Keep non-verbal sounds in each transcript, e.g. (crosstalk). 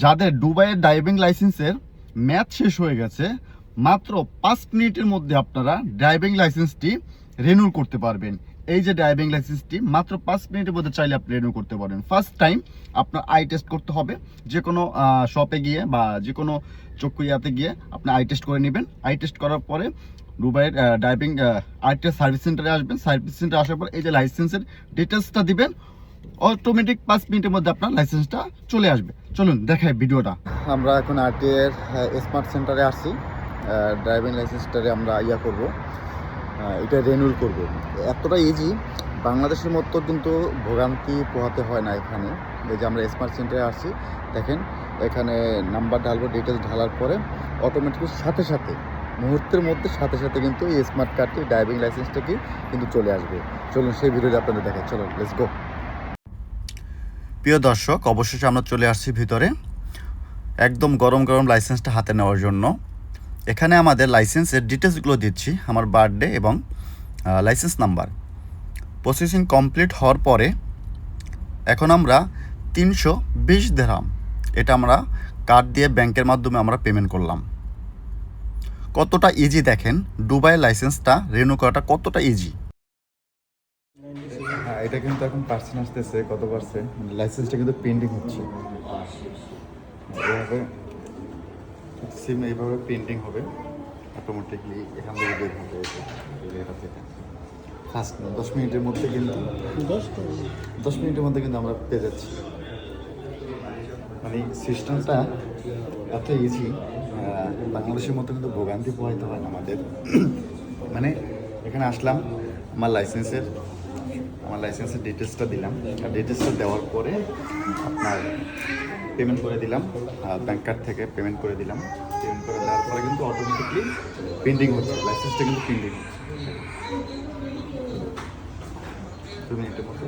যাদের দুবাইয়ের ড্রাইভিং লাইসেন্সের ম্যাচ শেষ হয়ে গেছে, মাত্র পাঁচ মিনিটের মধ্যে আপনারা ড্রাইভিং লাইসেন্সটি রিনিউ করতে পারবেন। এই যে ড্রাইভিং লাইসেন্সটি মাত্র পাঁচ মিনিটের মধ্যে চাইলে আপনি রিনিউ করতে পারবেন। ফার্স্ট টাইম আপনার আই টেস্ট করতে হবে। যে কোনো শপে গিয়ে বা যে কোনো চক্ষু ইয়াতে গিয়ে আপনি আই টেস্ট করে নেবেন। আই টেস্ট করার পরে দুবাইয়ের ড্রাইভিং আই টেস্ট সার্ভিস সেন্টারে আসবেন। সার্ভিস সেন্টারে আসার পর এই যে লাইসেন্সের ডিটেলসটা দিবেন। অটোমেটিক পাঁচ মিনিটের মধ্যে আপনার লাইসেন্সটা চলে আসবে। চলুন, দেখাই ভিডিওটা। আমরা এখন আরটি এর স্মার্ট সেন্টারে আসছি। ড্রাইভিং লাইসেন্সটারে আমরা ইয়া করব। এটা রেনুল করব। এতটা ইজি বাংলাদেশের মতো কিন্তু ভোগান্তি পোহাতে হয় না এখানে। এই যে আমরা স্মার্ট সেন্টারে আসছি, দেখেন, এখানে নাম্বার ঢালবো ডিটেলস ঢালার পরে অটোমেটিক সাথে সাথে, মুহূর্তের মধ্যে সাথে সাথে কিন্তু এই স্মার্ট কার্ডটি ড্রাইভিং লাইসেন্সটা কি কিন্তু চলে আসবে। চলুন, সেই ভিডিওটা আপনাদের দেখাই। চলুন লেটস গো প্রিয় দর্শক, অবশেষে আমরা চলে আসছি ভিতরে। একদম গরম গরম লাইসেন্সটা হাতে নেওয়ার জন্য। এখানে আমাদের লাইসেন্সের ডিটেলসগুলো দিচ্ছি, আমার বার্থডে এবং লাইসেন্স নাম্বার। প্রসেসিং কমপ্লিট হওয়ার পরে এখন আমরা তিনশো বিশ দেরাম, এটা আমরা কার্ড দিয়ে ব্যাংকের মাধ্যমে আমরা পেমেন্ট করলাম। কতটা ইজি দেখেন, দুবাই লাইসেন্সটা রিনিউ করাটা কতটা ইজি এটা কিন্তু এখন পার্সেন্ট আসতেছে কত পার্সেন্ট লাইসেন্সটা কিন্তু পেন্ডিং হচ্ছে। এভাবে সিম এইভাবে পেন্ডিং হবে। অটোমেটিকলি এখান থেকে বের হবে এটা থেকে ফার্স্ট দশ মিনিটের মধ্যে কিন্তু দশ মিনিটের মধ্যে কিন্তু আমরা পেয়ে যাচ্ছি। মানে সিস্টেমটা এত ইজি বাংলাদেশের মতো কিন্তু ভোগান্তি পোহাইতে হয় না আমাদের। মানে এখানে আসলাম আমার লাইসেন্সের আমার লাইসেন্সের ডিটেলসটা দিলাম। আর ডিটেলসটা দেওয়ার পরে আপনার পেমেন্ট করে দিলাম ব্যাংক কার্ড থেকে পেমেন্ট করে দিলাম। পেমেন্ট করে দেওয়ার পরে কিন্তু অটোমেটিকলি পেন্ডিং হচ্ছে লাইসেন্সটা কিন্তু পেন্ডিং হচ্ছে দু মিনিটের মধ্যে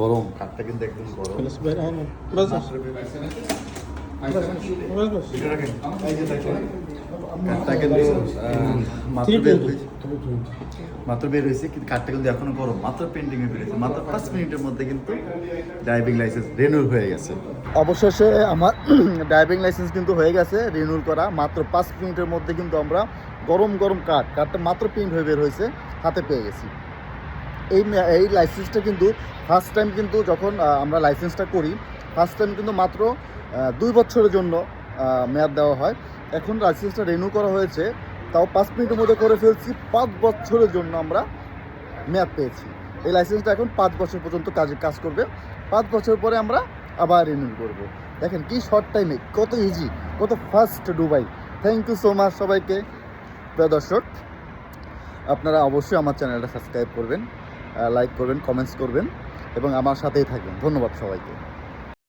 গরম। কাঠটা কিন্তু একদম গরম। মাত্র বের হয়েছে, কিন্তু কার্ডটা কিন্তু এখনও গরম। মাত্র পেন্ডিং এ বেরিয়েছে মাত্র পাঁচ মিনিটের মধ্যে কিন্তু ড্রাইভিং লাইসেন্স রিনিউল হয়ে গেছে। অবশেষে আমার (clears throat) ড্রাইভিং লাইসেন্স কিন্তু হয়ে গেছে রিনিউল করা। মাত্র পাঁচ মিনিটের মধ্যে কিন্তু আমরা গরম গরম কাঠ, কাঠটা মাত্র প্রিন্ট হয়ে বের হয়েছে, হাতে পেয়ে গেছি। এই এই লাইসেন্সটা কিন্তু ফার্স্ট টাইম কিন্তু যখন আমরা লাইসেন্সটা করি ফার্স্ট টাইম কিন্তু মাত্র দুই বছরের জন্য মেয়াদ দেওয়া হয়। এখন লাইসেন্সটা রিনিউ করা হয়েছে। তাও পাঁচ মিনিটের মধ্যে করে ফেলছি। পাঁচ বছরের জন্য আমরা মেয়াদ পেয়েছি। এই লাইসেন্সটা এখন পাঁচ বছর পর্যন্ত কাজে কাজ করবে। পাঁচ বছর পরে আমরা আবার রিনিউ করব। দেখেন কি শর্ট টাইমে কত ইজি কত fast Dubai thank you so much সবাইকে। প্রিয় দর্শক, আপনারা অবশ্যই আমার চ্যানেলটা সাবস্ক্রাইব করবেন লাইক করবেন কমেন্টস করবেন, এবং আমার সাথেই থাকবেন। ধন্যবাদ সবাইকে।